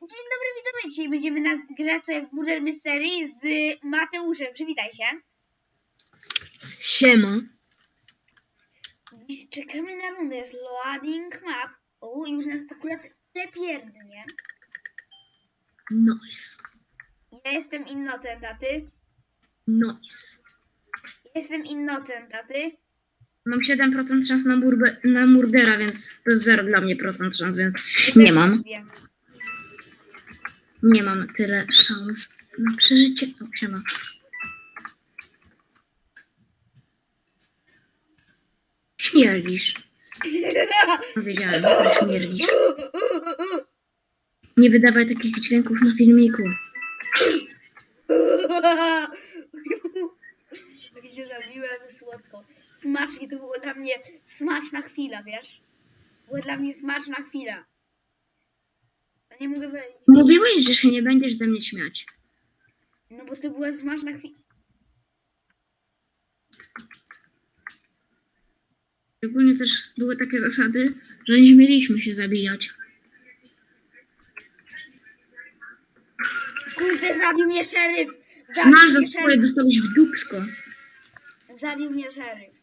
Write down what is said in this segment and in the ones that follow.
Dzień dobry, widzowie. Dzisiaj będziemy nagrać w Murder Mystery z Mateuszem. Przywitaj się. Siema. Dziś czekamy na rundę. Jest loading map. O, już nas akurat lepierdnie. Nice. Ja jestem innocent, a ty? Nice. Jestem innocent, a ty? Mam 7% szans na, burbe, na murdera, więc to jest 0 dla mnie procent szans, więc nie mam. Wiem. Nie mam tyle szans na przeżycie. O, siema. Śmierdzisz. No, wiedziałem, że śmierdzisz. Nie wydawaj takich dźwięków na filmiku. Jak się zabiłem słodko. Smacznie, to było dla mnie smaczna chwila, wiesz? Była dla mnie smaczna chwila. A nie mogę wejść. Mówiłeś, że się nie będziesz ze mnie śmiać. No bo to była smaczna chwila. Ogólnie też były takie zasady, że nie mieliśmy się zabijać. Kurde, zabił mnie szeryf! Zabił Masz za mnie swoje, szeryf! dostałeś w dupsko. Zabił mnie szeryf.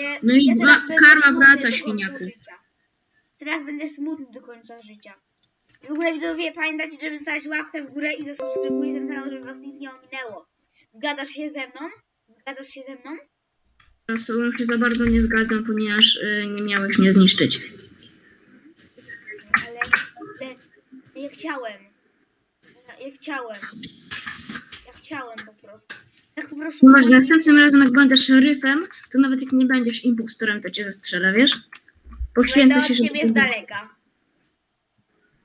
Je, No i ja będę karma smutny brata, do końca świniaku. życia. Teraz będę smutny do końca życia. I w ogóle widzowie, pamiętajcie, żeby zostawić łapkę w górę i zasubskrybować ten kanał, żeby was nic nie ominęło. Zgadasz się ze mną? Zgadasz się ze mną? Z tobą się za bardzo nie zgadzam, ponieważ y, nie miałeś mnie zniszczyć. Ale, ale ja chciałem. Ja, ja chciałem. Ja chciałem po prostu. Tak po prostu. Ponieważ następnym razem, jak będę szeryfem, to nawet jak nie będziesz impostorem, to cię zestrzelę, wiesz? Poświęcę Będę się, od żeby ciebie cię z daleka.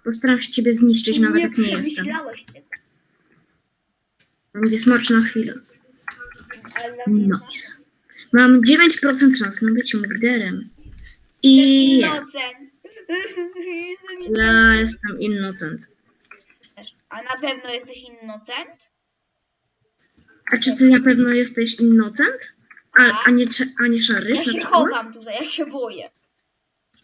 Postaram się ciebie zniszczyć, nawet jak nie jestem. przemyślałeś tego. Będzie smaczna chwila. Ale dla mnie Nice. Mam 9% szans na bycie murderem. I Innocent. Jestem innocent. ja jestem innocent. A na pewno jesteś innocent? A czy ty na pewno jesteś innocent? A, a, nie, cze- a nie szeryf? Ja na się przykład? chowam tutaj, ja się boję.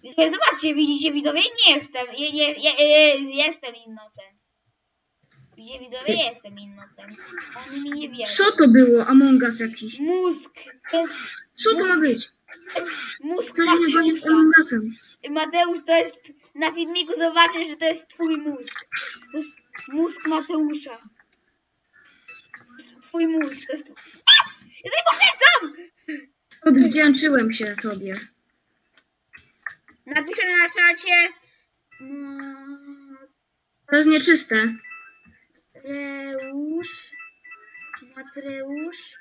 Nie, Zobaczcie, widzicie widzowie? Nie jestem. Nie, nie, nie, jestem innocent. Widzicie widzowie? Jestem innocent. Oni mi nie wierzą. Co to było? Among Us jakiś. Mózg. To jest Co to ma być? mózg Coś mnie goni z Mateusza. Among Usem. Mateusz, to jest... Na filmiku zobaczysz, że to jest twój mózg. To jest mózg Mateusza. Twój mózg, to jest... A! Jesteś mordercą! Odwdzięczyłem się tobie. Na czacie... mm, To jest nieczyste. Matreusz... Matreusz...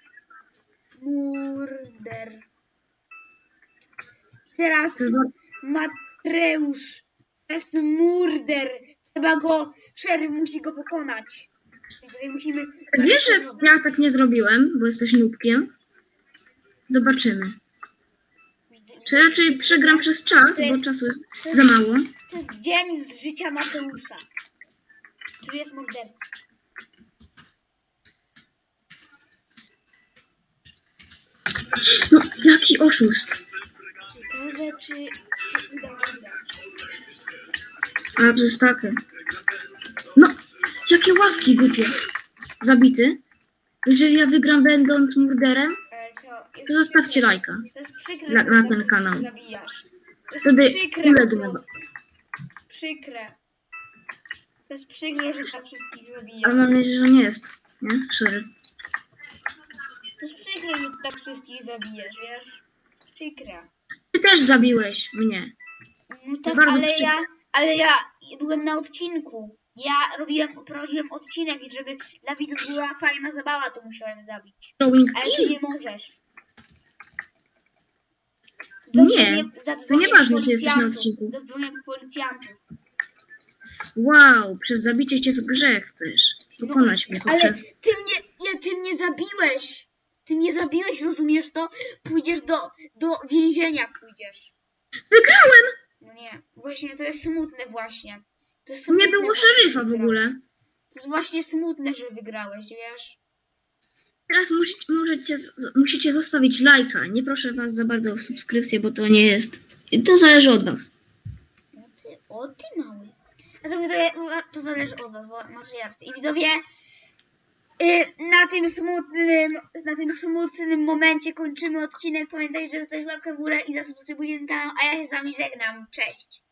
Murder. Teraz To jest murder. Trzeba go... Szeryf musi go pokonać. Musimy... Wiesz, że ja tak nie zrobiłem, bo jesteś nubkiem? Zobaczymy. Czy raczej przegram przez czas, bo czasu jest za mało. To jest dzień z życia Mateusza. Czyli jest mordercą. No, jaki oszust. Ciekawe, czy się uda wygrać. A to jest takie. No, jakie ławki głupie. Zabity. Jeżeli ja wygram będąc murderem, to, zostawcie lajka. To jest przykre, Na- że na ten kanał. Zabijasz. To jest Wtedy przykre po ulegnę. prostu. Przykre. To jest przykre, że tak wszystkich Ale zabijasz. mam nadzieję, że nie jest. Nie? Szeryf. To jest przykre, że tak wszystkich zabijesz, wiesz? Przykre. Ty też zabiłeś mnie. No tak, Bardzo ale przykre. ja, ale ja byłem na odcinku. Ja robiłem, prowadziłem odcinek i żeby dla widzów była fajna zabawa, to musiałem zabić. Ale ty kill. nie możesz. Nie, to nieważne, czy jesteś na odcinku. Zadzwonię po policjantów. Wow, przez zabicie cię w grze chcesz. Pokonać mnie Ale poprzez... ty mnie, nie, ty mnie zabiłeś. Ty mnie zabiłeś, rozumiesz to? Pójdziesz do, do więzienia, pójdziesz. Wygrałem! No nie, właśnie to jest smutne właśnie. To jest Nie smutne było właśnie, szeryfa w ogóle. To jest właśnie smutne, że wygrałeś, wiesz? Teraz musi, możecie, musicie zostawić lajka. Nie proszę was za bardzo o subskrypcję, bo to nie jest... To zależy od was. No ty, o ty mały. A to widzowie, to zależy od was, bo ja chcę. I widzowie, y, na tym smutnym, na tym smutnym momencie kończymy odcinek. Pamiętajcie, że zostawić łapkę w górę i zasubskrybujcie ten kanał, a ja się z wami żegnam. Cześć!